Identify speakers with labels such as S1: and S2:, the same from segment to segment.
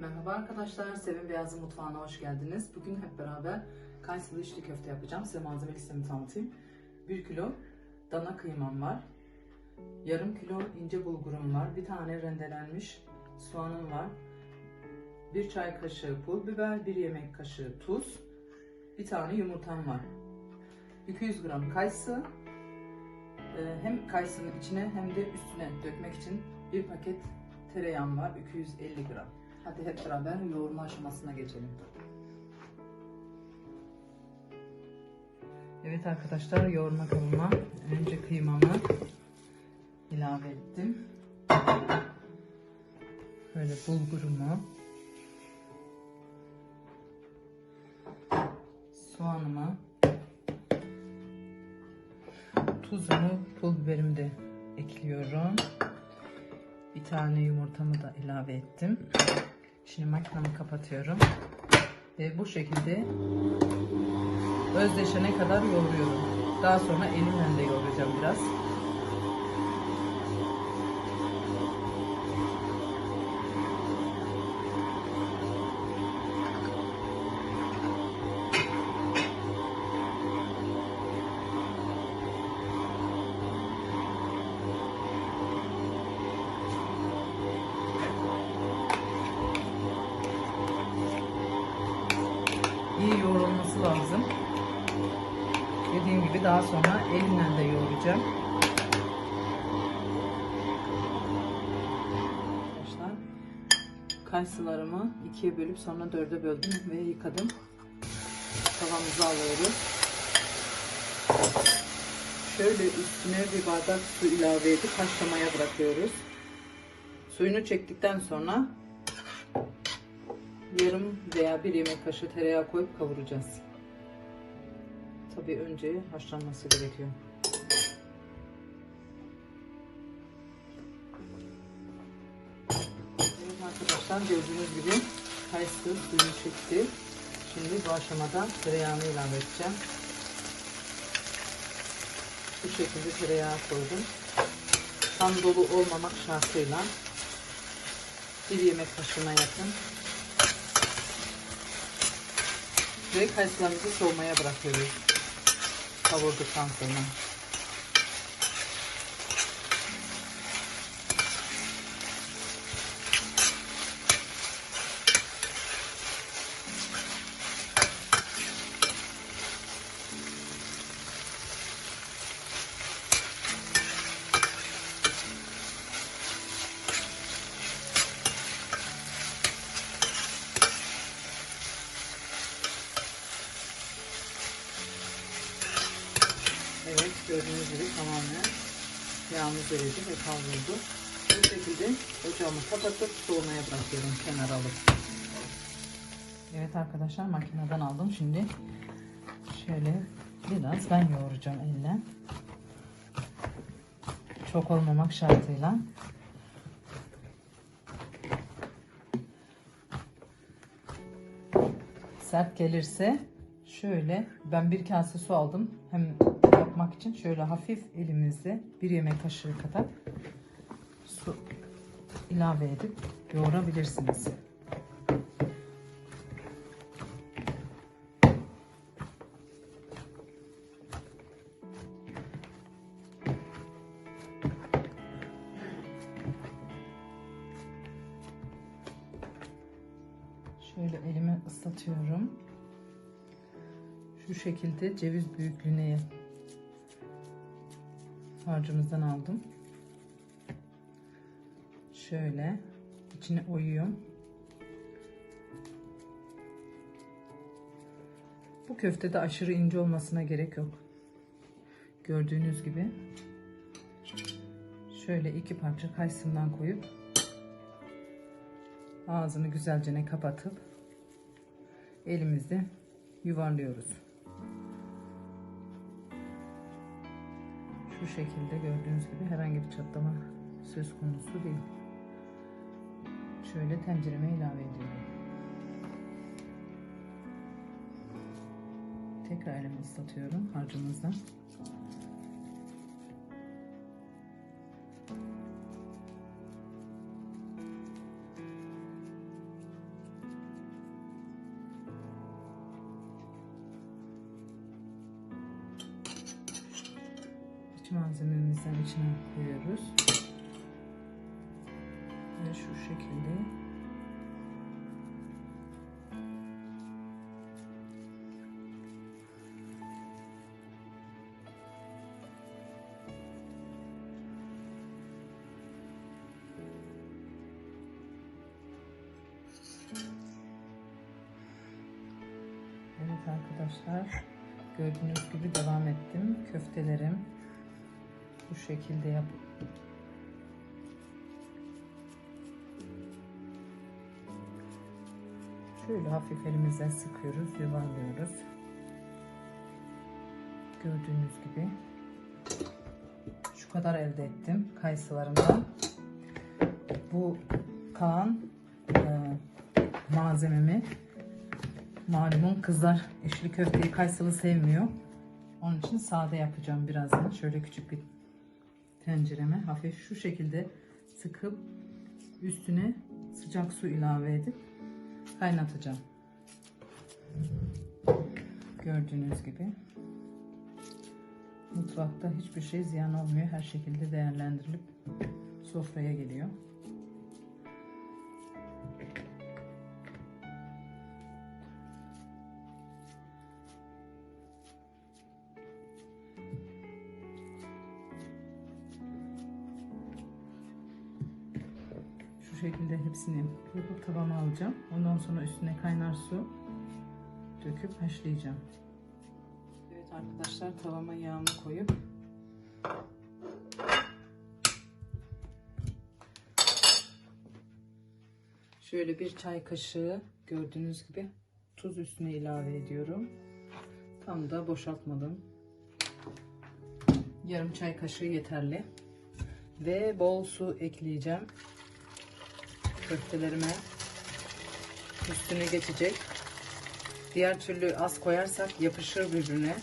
S1: Merhaba arkadaşlar, Sevin Beyazı Mutfağı'na hoş geldiniz. Bugün hep beraber Kayseri içli köfte yapacağım. Size malzeme listemi tanıtayım. 1 kilo dana kıymam var. Yarım kilo ince bulgurum var. Bir tane rendelenmiş soğanım var. 1 çay kaşığı pul biber, 1 yemek kaşığı tuz, bir tane yumurtam var. 200 gram kayısı, Ee, hem kayısının içine hem de üstüne dökmek için bir paket tereyağım var 250 gram. Hadi hep beraber yoğurma aşamasına geçelim. Evet arkadaşlar yoğurma kabıma önce kıymamı ilave ettim. Böyle bulgurumu soğanımı tuzumu, pul biberimi de ekliyorum. Bir tane yumurtamı da ilave ettim. Şimdi makinamı kapatıyorum. Ve bu şekilde özdeşene kadar yoğuruyorum. Daha sonra elimle de yoğuracağım biraz. Daha sonra elimle de yoğuracağım. Arkadaşlar kayısılarımı ikiye bölüp sonra dörde böldüm ve yıkadım. Tavamızı alıyoruz. Şöyle üstüne bir bardak su ilave edip haşlamaya bırakıyoruz. Suyunu çektikten sonra yarım veya bir yemek kaşığı tereyağı koyup kavuracağız. Tabii önce haşlanması gerekiyor. Evet arkadaşlar gördüğünüz gibi kayısı suyu çekti. Şimdi bu aşamada tereyağını ilave edeceğim. Bu şekilde tereyağı koydum. Tam dolu olmamak şartıyla bir yemek kaşığına yakın ve kayısılarımızı soğumaya bırakıyoruz. Kavurduktan sonra. Evet gördüğünüz gibi tamamen yağımız eridi ve kavruldu. Bu şekilde ocağımı kapatıp soğumaya bırakıyorum kenara alıp. Evet arkadaşlar makineden aldım. Şimdi şöyle biraz ben yoğuracağım elle. Çok olmamak şartıyla. Sert gelirse şöyle ben bir kase su aldım. Hem yapmak için şöyle hafif elimizde bir yemek kaşığı kadar su ilave edip yoğurabilirsiniz. Şöyle elimi ıslatıyorum. Şu şekilde ceviz büyüklüğüne harcımızdan aldım. Şöyle içine oyuyorum. Bu köfte de aşırı ince olmasına gerek yok. Gördüğünüz gibi şöyle iki parça kayısından koyup ağzını güzelce kapatıp elimizde yuvarlıyoruz. Şu şekilde gördüğünüz gibi herhangi bir çatlama söz konusu değil. Şöyle tencereme ilave ediyorum. Tekrar elimi ıslatıyorum harcımızdan. Malzememizden içine koyuyoruz. Ve şu şekilde Evet arkadaşlar gördüğünüz gibi devam ettim. Köftelerim bu şekilde yap. Şöyle hafif elimizle sıkıyoruz, yuvarlıyoruz. Gördüğünüz gibi şu kadar elde ettim kayısılarımdan. Bu kalan e, malzememi Malumun kızlar eşli köfteyi kayısılı sevmiyor. Onun için sade yapacağım birazdan. Şöyle küçük bir tencereme hafif şu şekilde sıkıp üstüne sıcak su ilave edip kaynatacağım. Gördüğünüz gibi mutfakta hiçbir şey ziyan olmuyor. Her şekilde değerlendirilip sofraya geliyor. Şu şekilde hepsini yapıp tabağıma alacağım. Ondan sonra üstüne kaynar su döküp haşlayacağım. Evet arkadaşlar tavama yağımı koyup şöyle bir çay kaşığı gördüğünüz gibi tuz üstüne ilave ediyorum. Tam da boşaltmadım. Yarım çay kaşığı yeterli. Ve bol su ekleyeceğim köftelerime üstüne geçecek. Diğer türlü az koyarsak yapışır birbirine.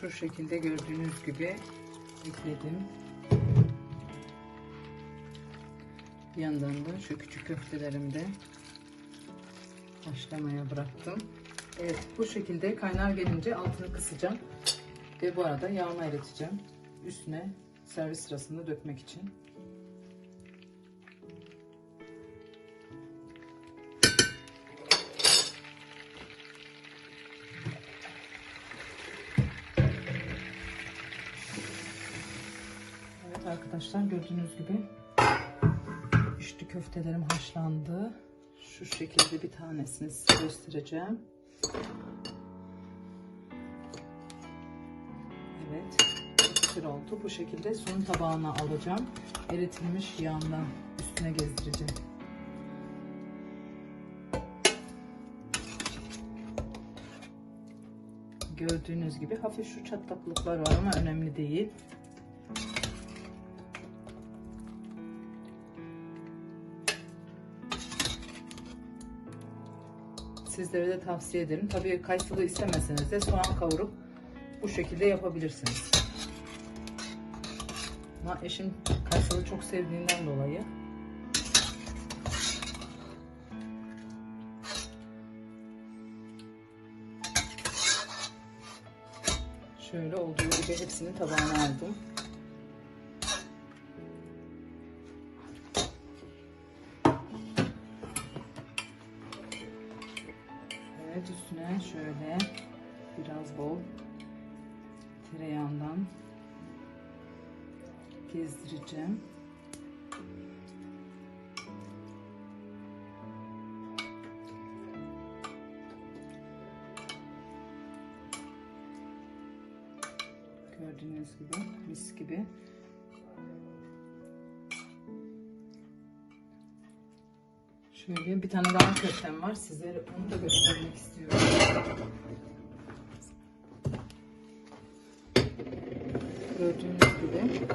S1: Şu şekilde gördüğünüz gibi ekledim. Bir yandan da şu küçük köftelerimi de haşlamaya bıraktım. Evet bu şekilde kaynar gelince altını kısacağım. Ve bu arada yağımı eriteceğim. Üstüne servis sırasında dökmek için. Evet arkadaşlar gördüğünüz gibi içli köftelerim haşlandı. Şu şekilde bir tanesini size göstereceğim. Oldu. Bu şekilde son tabağına alacağım. Eritilmiş yağından üstüne gezdireceğim. Gördüğünüz gibi hafif şu çatlaklıklar var ama önemli değil. Sizlere de tavsiye ederim. Tabii kayısılı istemeseniz de soğan kavurup bu şekilde yapabilirsiniz. Ama eşim kayısılı çok sevdiğinden dolayı şöyle olduğu gibi hepsini tabağına aldım. Gezdireceğim. Gördüğünüz gibi mis gibi. Şöyle bir tane daha köftem var. Sizlere onu da göstermek istiyorum. Gördüğünüz gibi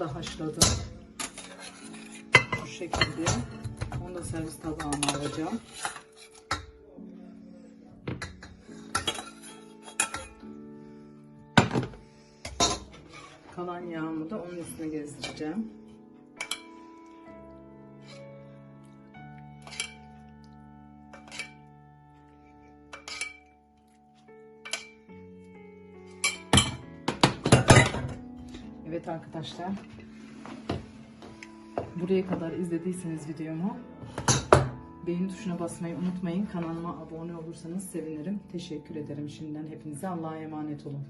S1: da haşladım. Bu şekilde. Onu da servis tabağına alacağım. Kalan yağımı da onun üstüne gezdireceğim. Evet arkadaşlar. Buraya kadar izlediyseniz videomu beğeni tuşuna basmayı unutmayın. Kanalıma abone olursanız sevinirim. Teşekkür ederim şimdiden hepinize. Allah'a emanet olun.